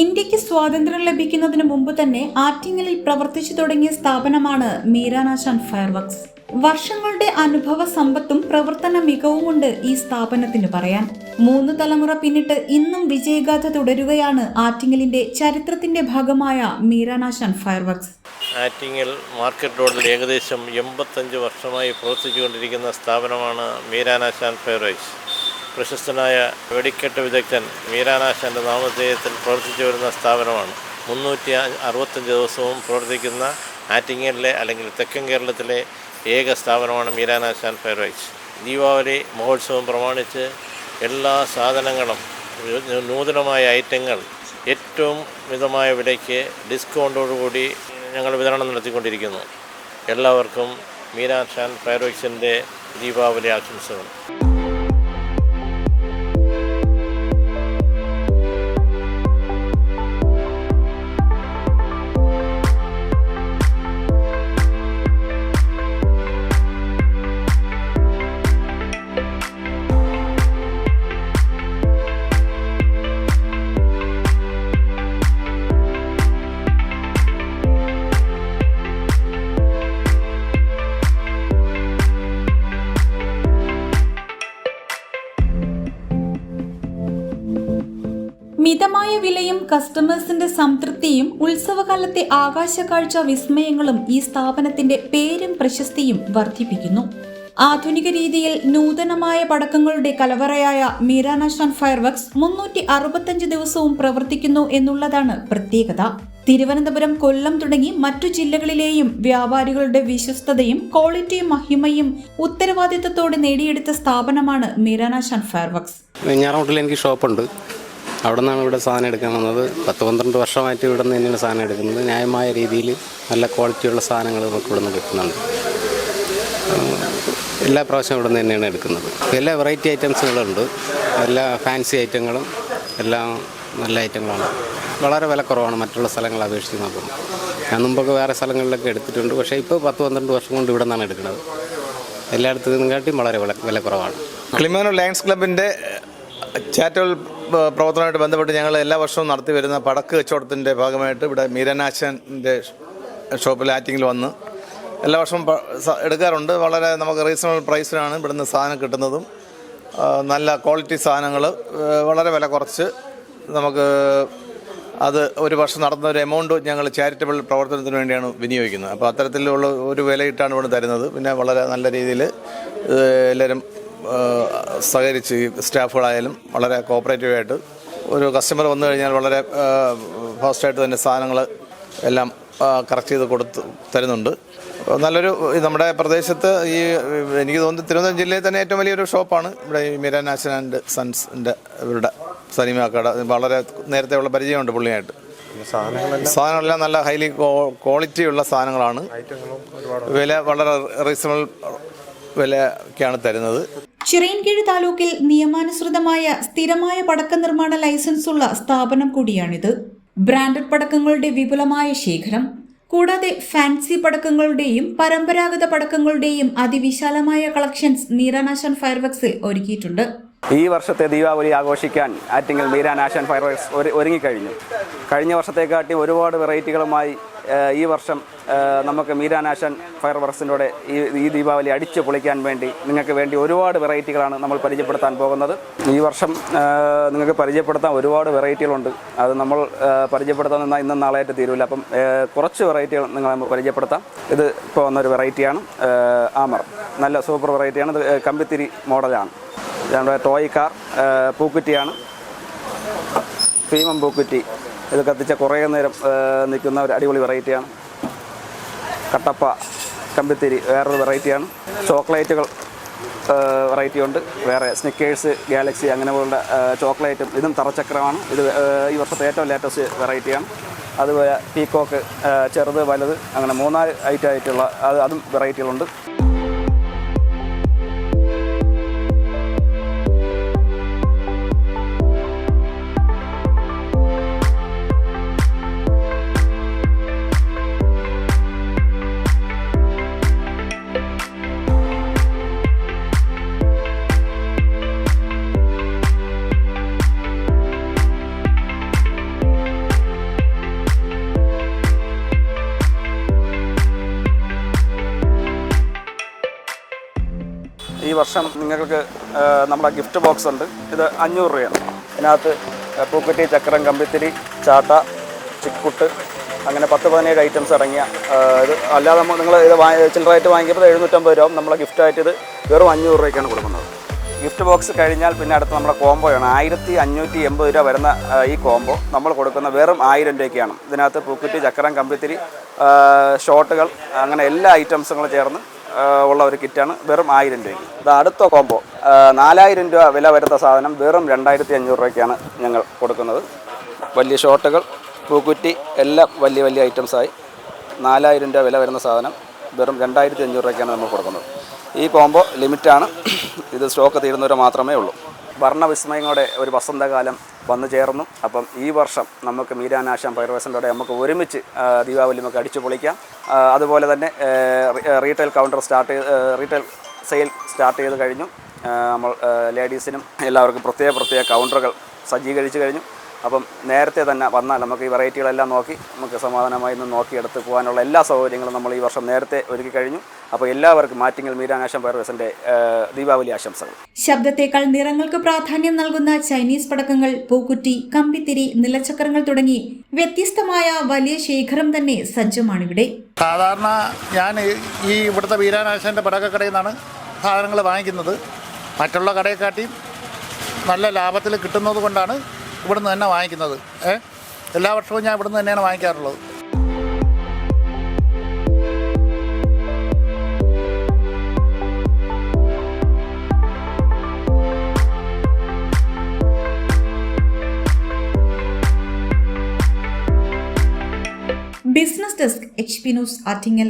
ഇന്ത്യയ്ക്ക് സ്വാതന്ത്ര്യം ലഭിക്കുന്നതിന് മുമ്പ് തന്നെ ആറ്റിങ്ങലിൽ പ്രവർത്തിച്ചു തുടങ്ങിയ സ്ഥാപനമാണ് മീരാനാശാൻ ഫയർവർക്സ്. വർഷങ്ങളുടെ അനുഭവ സമ്പത്തും പ്രവർത്തന മികവുമുണ്ട് ഈ സ്ഥാപനത്തിന് പറയാൻ. മൂന്ന് തലമുറ പിന്നിട്ട് ഇന്നും വിജയഗാഥ തുടരുകയാണ് ആറ്റിങ്ങലിന്റെ ചരിത്രത്തിന്റെ ഭാഗമായ മീരാനാശാൻ ഫയർവർക്സ്. ആറ്റിങ്ങൽ മാർക്കറ്റ് റോഡിൽ ഏകദേശം എൺപത്തഞ്ച് വർഷമായി പ്രവർത്തിച്ചുകൊണ്ടിരിക്കുന്ന സ്ഥാപനമാണ് മീരാനാശാൻ ഫെയർവൈസ് പ്രശസ്തനായ വെടിക്കെട്ട് വിദഗ്ധൻ മീരാനാശാന്റെ നാമധേയത്തിൽ പ്രവർത്തിച്ചു വരുന്ന സ്ഥാപനമാണ്. മുന്നൂറ്റി അറുപത്തഞ്ച് ദിവസവും പ്രവർത്തിക്കുന്ന ആറ്റിങ്ങലിലെ അല്ലെങ്കിൽ തെക്കൻ കേരളത്തിലെ ഏക സ്ഥാപനമാണ് മീരാനാശാൻ ഫെയർവൈസ് ദീപാവലി മഹോത്സവം പ്രമാണിച്ച് എല്ലാ സാധനങ്ങളും നൂതനമായ ഐറ്റങ്ങൾ ഏറ്റവും മിതമായ വിലയ്ക്ക് ഡിസ്കൗണ്ടോടുകൂടി ഞങ്ങൾ വിതരണം നടത്തിക്കൊണ്ടിരിക്കുന്നു. എല്ലാവർക്കും മീരാൻ ഷാൻ ഫയർവെക്സിന്റെ ദീപാവലി ആശംസകൾ. മിതമായ വിലയും കസ്റ്റമേഴ്സിന്റെ സംതൃപ്തിയും ഉത്സവകാലത്തെ ആകാശക്കാഴ്ച വിസ്മയങ്ങളും ഈ സ്ഥാപനത്തിന്റെ പേരും പ്രശസ്തിയും വർദ്ധിപ്പിക്കുന്നു. ആധുനിക രീതിയിൽ നൂതനമായ പടക്കങ്ങളുടെ കലവറയായ മീരാനാഷൻ ഫയർവർക്സ് മുന്നൂറ്റി അറുപത്തഞ്ച് ദിവസവും പ്രവർത്തിക്കുന്നു എന്നുള്ളതാണ് പ്രത്യേകത. തിരുവനന്തപുരം കൊല്ലം തുടങ്ങി മറ്റു ജില്ലകളിലെയും വ്യാപാരികളുടെ വിശ്വസ്തതയും ക്വാളിറ്റിയും മഹിമയും ഉത്തരവാദിത്തത്തോടെ നേടിയെടുത്ത സ്ഥാപനമാണ് മീരാനാഷൻ ഫയർവർക്സ്. വെഞ്ഞാറമൂട്ടിൽ എനിക്ക് ഷോപ്പുണ്ട്. അവിടെ നിന്നാണ് ഇവിടെ സാധനം എടുക്കാൻ വന്നത്. പത്ത് പന്ത്രണ്ട് വർഷമായിട്ട് ഇവിടെ നിന്ന് തന്നെയാണ് സാധനം എടുക്കുന്നത്. ന്യായമായ രീതിയിൽ നല്ല ക്വാളിറ്റിയുള്ള സാധനങ്ങൾ നമുക്ക് ഇവിടെ നിന്ന് കിട്ടുന്നുണ്ട് എല്ലാ പ്രാവശ്യവും ഇവിടെ നിന്ന് തന്നെയാണ് എടുക്കുന്നത്. എല്ലാ വെറൈറ്റി ഐറ്റംസുകളുണ്ട് എല്ലാ ഫാൻസി ഐറ്റങ്ങളും എല്ലാം നല്ല ഐറ്റങ്ങളാണ് വളരെ വില കുറവാണ് മറ്റുള്ള സ്ഥലങ്ങളെ അപേക്ഷിച്ച് നോക്കുമ്പോൾ. ഞാൻ മുമ്പൊക്കെ വേറെ സ്ഥലങ്ങളിലൊക്കെ എടുത്തിട്ടുണ്ട്. പക്ഷേ ഇപ്പോൾ പത്ത് പന്ത്രണ്ട് വർഷം കൊണ്ട് ഇവിടെ നിന്നാണ് എടുക്കുന്നത്. എല്ലായിടത്തു നിന്നും കാട്ടിയും വളരെ വില വില കുറവാണ്. ക്ലിമാനോ ലയൺസ് ക്ലബിന്റെ ചാരിറ്റബിൾ പ്രവർത്തനമായിട്ട് ബന്ധപ്പെട്ട് ഞങ്ങൾ എല്ലാ വർഷവും നടത്തി വരുന്ന പടക്ക് കച്ചവടത്തിന്റെ ഭാഗമായിട്ട് ഇവിടെ മീരനാശന്റെ ഷോപ്പിൽ ആറ്റിങ്ങിൽ വന്ന് എല്ലാ വർഷവും എടുക്കാറുണ്ട്. വളരെ നമുക്ക് റീസണബിൾ പ്രൈസിലാണ് ഇവിടുന്ന് സാധനം കിട്ടുന്നതും. നല്ല ക്വാളിറ്റി സാധനങ്ങൾ വളരെ വില കുറച്ച്. നമുക്ക് അത് ഒരു വർഷം നടന്ന ഒരു എമൗണ്ട് ഞങ്ങൾ ചാരിറ്റബിൾ പ്രവർത്തനത്തിന് വേണ്ടിയാണ് വിനിയോഗിക്കുന്നത്. അപ്പോൾ അത്തരത്തിലുള്ള ഒരു വിലയിട്ടാണ് ഇവിടെ തരുന്നത്. പിന്നെ വളരെ നല്ല രീതിയിൽ എല്ലാവരും സഹകരിച്ച് ഈ സ്റ്റാഫുകളായാലും വളരെ കോപ്പറേറ്റീവായിട്ട് ഒരു കസ്റ്റമർ വന്നു കഴിഞ്ഞാൽ വളരെ ഫാസ്റ്റായിട്ട് തന്നെ സാധനങ്ങൾ എല്ലാം കറക്റ്റ് ചെയ്ത് കൊടുത്ത് തരുന്നുണ്ട്. നല്ലൊരു നമ്മുടെ പ്രദേശത്ത് ഈ എനിക്ക് തോന്നുന്നു തിരുവനന്തപുരം ജില്ലയിൽ തന്നെ ഏറ്റവും വലിയൊരു ഷോപ്പാണ്. ഇവിടെ ഈ മിരാനാശൻ ആൻഡ് സൺസിന്റെ ഇവരുടെ കട വളരെ നേരത്തെ ഉള്ള പരിചയമുണ്ട് പുള്ളിയായിട്ട്. സാധനങ്ങളെല്ലാം നല്ല ഹൈലി ക്വാളിറ്റി ഉള്ള സാധനങ്ങളാണ്. വില വളരെ റീസണബിൾ വിലയൊക്കെയാണ് തരുന്നത്. ചിറയൻകീഴ് താലൂക്കിൽ നിയമാനുസൃതമായ സ്ഥിരമായ പടക്ക നിർമ്മാണ ലൈസൻസുള്ള സ്ഥാപനം കൂടിയാണിത്. ബ്രാൻഡഡ് പടക്കങ്ങളുടെ വിപുലമായ ശേഖരം കൂടാതെ ഫാൻസി പടക്കങ്ങളുടെയും പരമ്പരാഗത പടക്കങ്ങളുടെയും അതിവിശാലമായ കളക്ഷൻസ് നീരാനാശൻ ഫയർവർക്സിൽ ഒരുക്കിയിട്ടുണ്ട്. ഈ വർഷത്തെ ദീപാവലി ആഘോഷിക്കാൻ ആറ്റിങ്ങൽ നീരാനാശൻ ഫയർവർക്സ് ഒരു ഒരുങ്ങിക്കഴിഞ്ഞു. കഴിഞ്ഞ വർഷത്തെക്കാട്ടി ഒരുപാട് വെറൈറ്റികളുമായി ഈ വർഷം നമുക്ക് മീരാനാശൻ ഫയർ വർക്സിന്റെ ഈ ഈ ദീപാവലി അടിച്ചു പൊളിക്കാൻ വേണ്ടി നിങ്ങൾക്ക് വേണ്ടി ഒരുപാട് വെറൈറ്റികളാണ് നമ്മൾ പരിചയപ്പെടുത്താൻ പോകുന്നത്. ഈ വർഷം നിങ്ങൾക്ക് പരിചയപ്പെടുത്താൻ ഒരുപാട് വെറൈറ്റികളുണ്ട്. അത് നമ്മൾ പരിചയപ്പെടുത്താൻ നിന്നാൽ ഇന്നും നാളെയായിട്ട് തീരുമില്ല അപ്പം കുറച്ച് വെറൈറ്റികൾ നമുക്ക് പരിചയപ്പെടുത്താം. ഇത് ഇപ്പോൾ വന്നൊരു വെറൈറ്റിയാണ് ആമർ. നല്ല സൂപ്പർ വെറൈറ്റിയാണ്. ഇത് കമ്പിത്തിരി മോഡലാണ്. നമ്മുടെ ടോയ് കാർ പൂക്കുറ്റിയാണ്. ഭീമം പൂക്കുറ്റി. ഇത് കത്തിച്ച കുറേ നേരം നിൽക്കുന്ന ഒരു അടിപൊളി വെറൈറ്റിയാണ്. കട്ടപ്പ കമ്പിത്തിരി വേറൊരു വെറൈറ്റിയാണ്. ചോക്ലേറ്റുകൾ വെറൈറ്റി ഉണ്ട്. വേറെ സ്നിക്കേഴ്സ് ഗാലക്സി അങ്ങനെ പോലുള്ള ചോക്ലേറ്റും ഇതും തറച്ചക്രമാണ്. ഇത് ഈ വർഷത്തെ ഏറ്റവും ലേറ്റസ്റ്റ് വെറൈറ്റിയാണ്. അതുപോലെ പീക്കോക്ക് ചെറുത് വലുത് അങ്ങനെ മൂന്നാൽ ഐറ്റം ആയിട്ടുള്ള അത് അതും വെറൈറ്റികളുണ്ട്. ഈ വർഷം നിങ്ങൾക്ക് നമ്മുടെ ഗിഫ്റ്റ് ബോക്സ് ഉണ്ട്. ഇത് അഞ്ഞൂറ് രൂപയാണ്. ഇതിനകത്ത് പൂക്കുറ്റി ചക്രം കമ്പിത്തിരി ചാട്ട ചിക്കുട്ട് അങ്ങനെ പത്ത് പതിനേഴ് ഐറ്റംസ് അടങ്ങിയ ഇത്. അല്ലാതെ നിങ്ങൾ ഇത് ചില്ലറായിട്ട് വാങ്ങിക്കുമ്പോൾ എഴുന്നൂറ്റമ്പത് രൂപ നമ്മളെ ഗിഫ്റ്റായിട്ട് ഇത് വെറും അഞ്ഞൂറ് രൂപയ്ക്കാണ് കൊടുക്കുന്നത്. ഗിഫ്റ്റ് ബോക്സ് കഴിഞ്ഞാൽ പിന്നെ അടുത്ത് നമ്മുടെ കോംബോയാണ് ആയിരത്തി അഞ്ഞൂറ്റി എൺപത് രൂപ വരുന്ന ഈ കോംബോ നമ്മൾ കൊടുക്കുന്ന വെറും ആയിരം രൂപയ്ക്കാണ്. ഇതിനകത്ത് പൂക്കുറ്റി ചക്രം കമ്പിത്തിരി ഷോട്ടുകൾ അങ്ങനെ എല്ലാ ഐറ്റംസുകളും ചേർന്ന് ഉള്ള ഒരു കിറ്റാണ് വെറും ആയിരം രൂപയ്ക്ക്. ഇത് അടുത്ത കോംബോ. നാലായിരം രൂപ വില വരുന്ന സാധനം വെറും രണ്ടായിരത്തി അഞ്ഞൂറ് രൂപയ്ക്കാണ് ഞങ്ങൾ കൊടുക്കുന്നത്. വലിയ ഷോട്ടുകൾ പൂക്കുറ്റി എല്ലാം വലിയ വലിയ ഐറ്റംസായി. നാലായിരം രൂപ വില വരുന്ന സാധനം വെറും രണ്ടായിരത്തി അഞ്ഞൂറ് രൂപയ്ക്കാണ് നമ്മൾ കൊടുക്കുന്നത്. ഈ കോംബോ ലിമിറ്റാണ്. ഇത് സ്റ്റോക്ക് തീരുന്നവരെ മാത്രമേ ഉള്ളൂ. വർണവിസ്മയങ്ങളുടെ ഒരു വസന്തകാലം വന്നു ചേർന്നു. അപ്പം ഈ വർഷം നമുക്ക് മീരാനാശാം പൈറവേഴ്സിന്റെ നമുക്ക് ഒരുമിച്ച് ദീപാവലി നമുക്ക് അടിച്ചു പൊളിക്കാം. അതുപോലെ തന്നെ retail counter start retail sale start ചെയ്ത് കഴിഞ്ഞു. നമ്മൾ ലേഡീസിനും എല്ലാവർക്കും പ്രത്യേക പ്രത്യേക കൗണ്ടറുകൾ സജ്ജീകരിച്ചു കഴിഞ്ഞു. അപ്പം നേരത്തെ തന്നെ വന്നാൽ നമുക്ക് ഈ വെറൈറ്റികളെല്ലാം നോക്കി നമുക്ക് സമാധാനമായി നിന്ന് നോക്കിയെടുത്ത് പോകാനുള്ള എല്ലാ സൗകര്യങ്ങളും നമ്മൾ ഈ വർഷം നേരത്തെ ഒരുക്കി കഴിഞ്ഞു. അപ്പോൾ എല്ലാവർക്കും മാറ്റിങ്ങൽ മീരാനാശം പൈറവേഴ്സിന്റെ ദീപാവലി ആശംസകൾ. ശബ്ദത്തേക്കാൾ നിറങ്ങൾക്ക് പ്രാധാന്യം നൽകുന്ന ചൈനീസ് പടക്കങ്ങൾ പൂക്കുറ്റി കമ്പിത്തിരി നിലച്ചക്രങ്ങൾ തുടങ്ങി വ്യത്യസ്തമായ വലിയ ശേഖരം തന്നെ സജ്ജമാണിവിടെ. സാധാരണ ഞാൻ ഈ ഇവിടുത്തെ വീരാനാശന്റെ പടക്കക്കടയിൽ നിന്നാണ് സാധനങ്ങൾ വാങ്ങിക്കുന്നത്. മറ്റുള്ള കടയെക്കാട്ടിയും നല്ല ലാഭത്തിൽ കിട്ടുന്നത് കൊണ്ടാണ് ഇവിടുന്ന് തന്നെ വാങ്ങിക്കുന്നത്. ഏ? എല്ലാ വർഷവും ഞാൻ ഇവിടുന്ന് തന്നെയാണ് വാങ്ങിക്കാറുള്ളത്. Business desk H P news Attingal